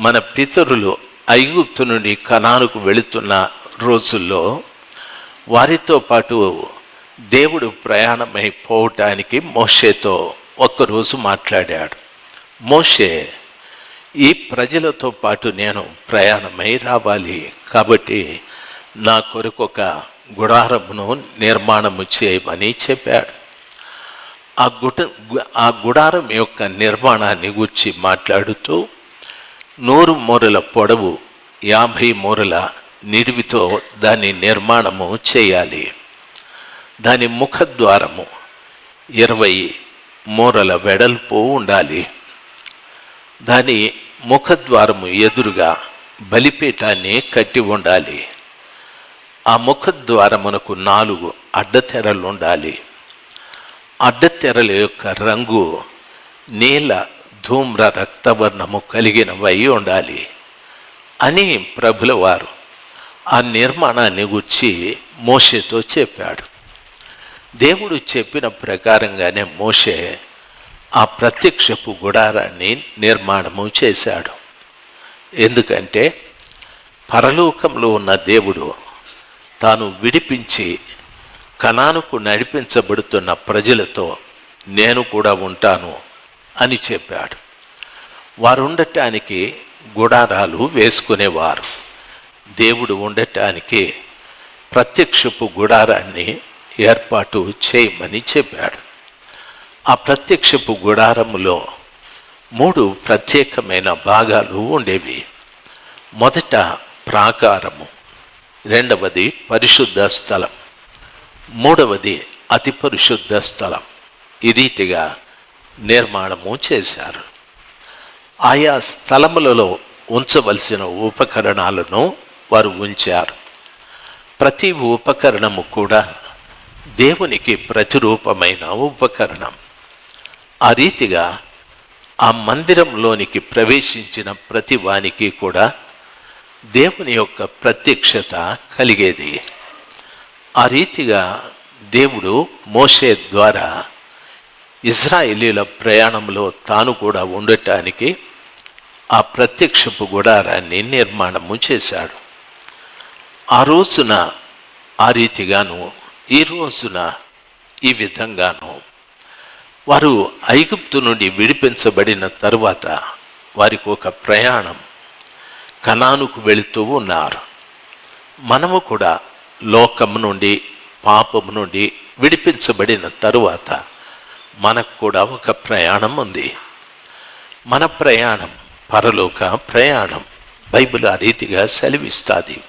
మన పితరులు ఐగుప్తు నుండి కనానుకు వెళుతున్న రోజుల్లో వారితో పాటు దేవుడు ప్రయాణమై పోవటానికి మోషేతో ఒక్కరోజు మాట్లాడాడు. మోషే ఈ ప్రజలతో పాటు నేను ప్రయాణమై రావాలి కాబట్టి నా కొరకు ఒక గుడారమును నిర్మాణము చేయమని చెప్పాడు. ఆ గుట ఆ గుడారం యొక్క నిర్మాణాన్ని గురించి మాట్లాడుతూ నూరు మూరల పొడవు యాభై మూరల నిడివితో దాని నిర్మాణము చేయాలి. దాని ముఖద్వారము ఇరవై మూరల వెడల్పు ఉండాలి. దాని ముఖద్వారము ఎదురుగా బలిపీఠాన్ని కట్టి ఉండాలి. ఆ ముఖద్వారమునకు నాలుగు అడ్డతెరలు ఉండాలి అడ్డతెరల యొక్క రంగు నీల ధూమ్ర రక్తవర్ణము కలిగినవై ఉండాలి అని ప్రభుల వారు ఆ నిర్మాణాన్ని గుర్చి మోషేతో చెప్పాడు. దేవుడు చెప్పిన ప్రకారంగానే మోషే ఆ ప్రత్యక్షపు గుడారాన్ని నిర్మాణము చేశాడు. ఎందుకంటే పరలోకంలో ఉన్న దేవుడు తాను విడిపించి కణానుకు నడిపించబడుతున్న ప్రజలతో నేను కూడా ఉంటాను అని చెప్పాడు. వారు ఉండటానికి గుడారాలు వేసుకునేవారు. దేవుడు ఉండటానికి ప్రత్యక్షపు గుడారాన్ని ఏర్పాటు చేయమని చెప్పాడు. ఆ ప్రత్యక్షపు గుడారములో మూడు ప్రత్యేకమైన భాగాలు ఉండేవి. మొదట ప్రాకారము రెండవది పరిశుద్ధ స్థలం మూడవది అతి పరిశుద్ధ స్థలం. ఈ రీతిగా నిర్మాణము చేశారు. ఆయా స్థలములలో ఉంచవలసిన ఉపకరణాలను వారు ఉంచారు. ప్రతి ఉపకరణము కూడా దేవునికి ప్రతిరూపమైన ఉపకరణం. ఆ రీతిగా ఆ మందిరంలోనికి ప్రవేశించిన ప్రతి వానికి కూడా దేవుని యొక్క ప్రత్యక్షత కలిగేది. ఆ రీతిగా దేవుడు మోసే ద్వారా ఇజ్రాయేలీల ప్రయాణంలో తాను కూడా ఉండటానికి ఆ ప్రత్యక్షపు గుడారాన్ని నిర్మాణము చేశాడు. ఆ రోజున ఆ రీతిగాను ఈ రోజున ఈ విధంగాను వారు ఐగుప్తు నుండి విడిపించబడిన తరువాత వారికి ఒక ప్రయాణం కణానుకు వెళుతూ ఉన్నారు. మనము కూడా లోకము నుండి పాపము నుండి విడిపించబడిన తరువాత మనకు కూడా ఒక ప్రయాణం ఉంది. మన ప్రయాణం పరలోక ప్రయాణం బైబిల్ ఆ రీతిగా సెలవిస్తుంది.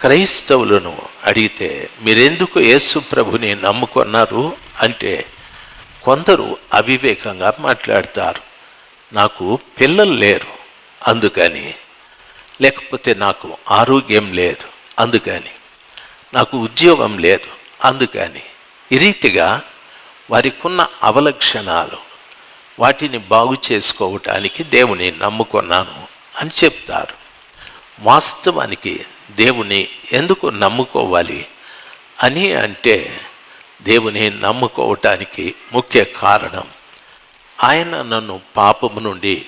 క్రైస్తవులను అడిగితే మీరెందుకు యేసు ప్రభుని నమ్ముకున్నారు? అంటే కొందరు అవివేకంగా మాట్లాడతారు. నాకు పిల్లలు లేరు అందుకని. లేకపోతే నాకు ఆరోగ్యం లేదు అందుకని. నాకు ఉద్యోగం లేదు అందుకని. ఈ రీతిగా వారికున్న అవలక్షణాలు వాటిని బాగు చేసుకోవటానికి దేవుని నమ్ముకున్నాను అని చెప్తారు. వాస్తవానికి దేవుని ఎందుకు నమ్ముకోవాలి? అని అంటే దేవుని నమ్ముకోవటానికి ముఖ్య కారణం ఆయన నన్ను పాపము నుండి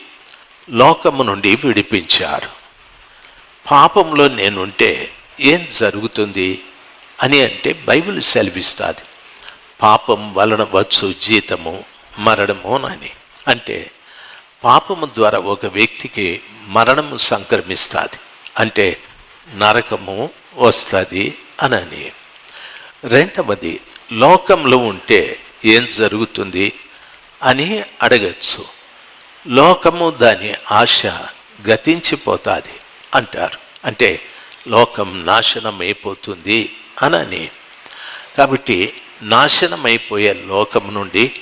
లోకము నుండి విడిపించారు. పాపంలో నేనుంటే ఏం జరుగుతుంది? అని అంటే బైబిల్ సెలవిస్తుంది. పాపం వలన వచ్చు జీతము మరణము అని అంటే పాపము ద్వారా ఒక వ్యక్తికి మరణము సంక్రమిస్తుంది. అంటే నరకము వస్తుంది అనని. రెండవది లోకంలో ఉంటే ఏం జరుగుతుంది అని అడగచ్చు. లోకము దాని ఆశ గతించిపోతుంది అంటారు. అంటే లోకం నాశనం అయిపోతుంది అనని. కాబట్టి నాశనమైపోయే లోకం నుండి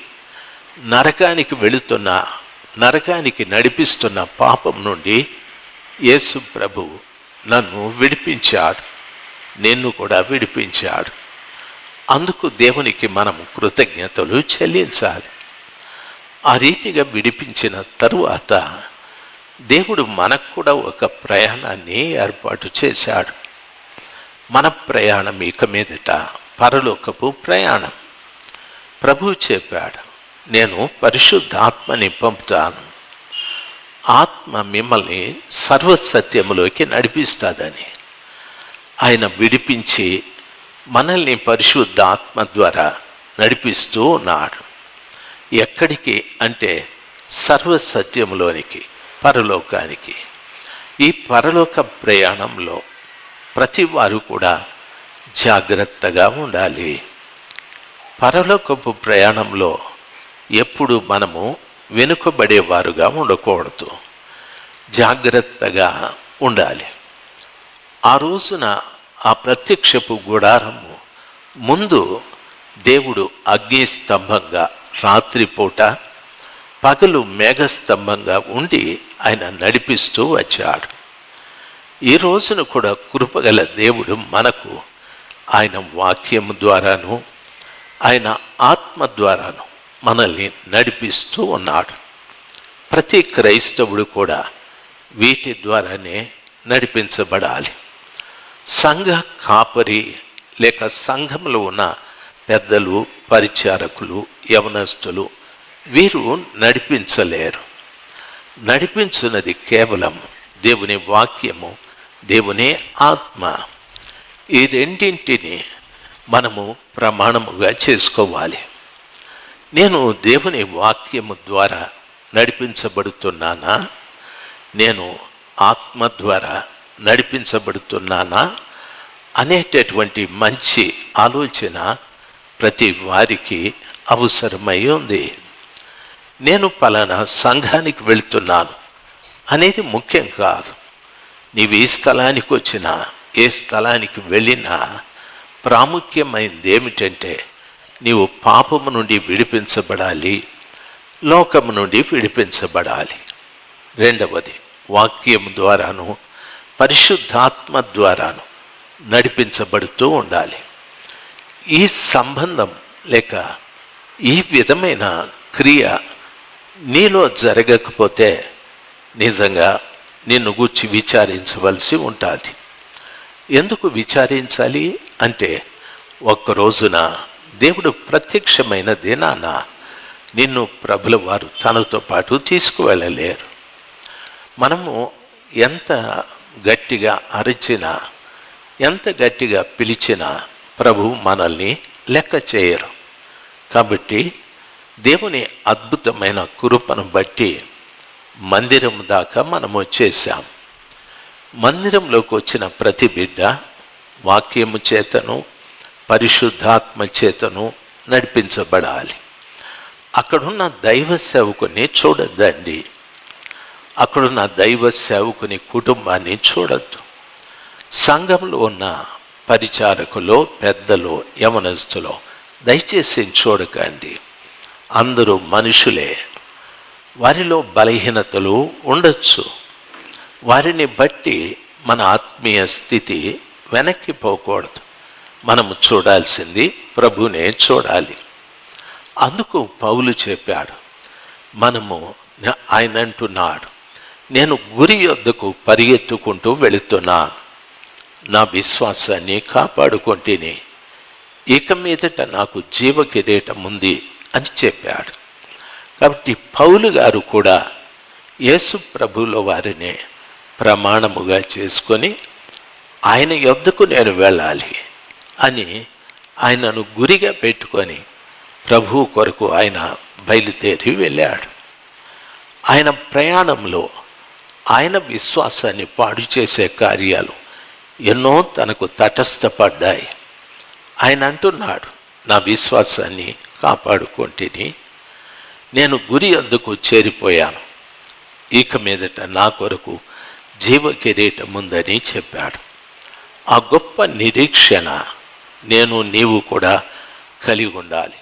నరకానికి వెళుతున్న నరకానికి నడిపిస్తున్న పాపం నుండి యేసు ప్రభు నన్ను విడిపించాడు. నిన్ను కూడా విడిపించాడు. అందుకు దేవునికి మనం కృతజ్ఞతలు చెల్లించాలి. ఆ రీతిగా విడిపించిన తరువాత దేవుడు మనకు కూడా ఒక ప్రయాణాన్ని ఏర్పాటు చేశాడు. మన ప్రయాణం ఇక మీదట పరలోకపు ప్రయాణం. ప్రభు చెప్పాడు నేను పరిశుద్ధాత్మని పంపుతాను. ఆత్మ మిమ్మల్ని సర్వసత్యములోకి నడిపిస్తుందని. ఆయన విడిపించి మనల్ని పరిశుద్ధ ఆత్మ ద్వారా నడిపిస్తూ ఉన్నాడు. ఎక్కడికి అంటే సర్వసత్యములోనికి పరలోకానికి. ఈ పరలోక ప్రయాణంలో ప్రతి వారు కూడా జాగ్రత్తగా ఉండాలి. పరలోకపు ప్రయాణంలో ఎప్పుడు మనము వెనుకబడేవారుగా ఉండకూడదు. జాగ్రత్తగా ఉండాలి. ఆ రోజున ఆ ప్రత్యక్షపు గుడారము ముందు దేవుడు అగ్నిస్తంభంగా రాత్రిపూట పగలు మేఘస్తంభంగా ఉండి ఆయన నడిపిస్తూ వచ్చాడు. ఈ రోజున కూడా కృపగల దేవుడు మనకు ఆయన వాక్యం ద్వారాను ఆయన ఆత్మ ద్వారాను మనల్ని నడిపిస్తూ ఉన్నాడు. ప్రతి క్రైస్తవుడు కూడా వీటి ద్వారానే నడిపించబడాలి. సంఘ కాపరి లేక సంఘంలో ఉన్న పెద్దలు పరిచారకులు యవనస్తులు వీరు నడిపించలేరు. నడిపించున్నది కేవలం దేవుని వాక్యము దేవుని ఆత్మ. ఈ రెండింటిని మనము ప్రమాణముగా చేసుకోవాలి. నేను దేవుని వాక్యము ద్వారా నడిపించబడుతున్నానా? నేను ఆత్మ ద్వారా నడిపించబడుతున్నానా? అనేటటువంటి మంచి ఆలోచన ప్రతి వారికి అవసరమై ఉంది. నేను పలానా సంఘానికి వెళ్తున్నాను. అనేది ముఖ్యం కాదు. నీవు ఈ స్థలానికి వచ్చినా ఏ స్థలానికి వెళ్ళినా ప్రాముఖ్యమైనది ఏమిటంటే నీవు పాపము నుండి విడిపించబడాలి లోకము నుండి విడిపించబడాలి. రెండవది వాక్యం ద్వారాను పరిశుద్ధాత్మ ద్వారాను నడిపించబడుతూ ఉండాలి. ఈ సంబంధం లేక ఈ విధమైన క్రియ నీలో జరగకపోతే నిజంగా నిన్ను గూర్చి విచారించవలసి ఉంటుంది. ఎందుకు విచారించాలి అంటే ఒక్క రోజున దేవుడు ప్రత్యక్షమైన దినాన నిన్ను ప్రభుల వారు తనతో పాటు తీసుకువెళ్ళలేరు. మనము ఎంత గట్టిగా అరిచినా ఎంత గట్టిగా పిలిచినా ప్రభు మనల్ని లెక్క చేయరు. కాబట్టి దేవుని అద్భుతమైన కురుపను బట్టి మందిరం దాకా మనం వచ్చేసాం. మందిరంలోకి వచ్చిన ప్రతి బిడ్డ వాక్యము చేతను పరిశుద్ధాత్మ చేతను నడిపించబడాలి. అక్కడున్న దైవ సేవకుని చూడద్దండి. అక్కడున్న దైవ సేవకుని కుటుంబాన్ని చూడద్దు. సంఘంలో ఉన్న పరిచారకులో పెద్దలో యమనస్తులో దయచేసి చూడకండి. అందరూ మనుషులే. వారిలో బలహీనతలు ఉండొచ్చు. వారిని బట్టి మన ఆత్మీయ స్థితి వెనక్కి పోకూడదు. మనము చూడాల్సింది ప్రభునే చూడాలి. అందుకు పౌలు చెప్పాడు మనము ఆయన అంటున్నాడు నేను గురి యొద్దకు పరిగెత్తుకుంటూ వెళుతున్నాను. నా విశ్వాసాన్ని కాపాడుకుంటేనే. ఇక మీదట నాకు జీవ కిరీటం ఉంది అని చెప్పాడు. కాబట్టి పౌలు గారు కూడా యేసు ప్రభుల వారినే ప్రమాణముగా చేసుకొని ఆయన యొద్దకు నేను వెళ్ళాలి అని ఆయనను గురిగా పెట్టుకొని ప్రభు కొరకు ఆయన బయలుదేరి వెళ్ళాడు. ఆయన ప్రయాణంలో ఆయన విశ్వాసాన్ని పాడు చేసే కార్యాలు ఎన్నో తనకు తటస్థపడ్డాయి. ఆయన అంటున్నాడు నా విశ్వాసాన్ని కాపాడుకుంటేని నేను గురి అందుకు చేరిపోయాను. ఇక మీదట నా కొరకు జీవ కిరీటం ఉందని చెప్పాడు. ఆ గొప్ప నిరీక్షణ నేను నీవు కూడా కలిగి ఉండాలి.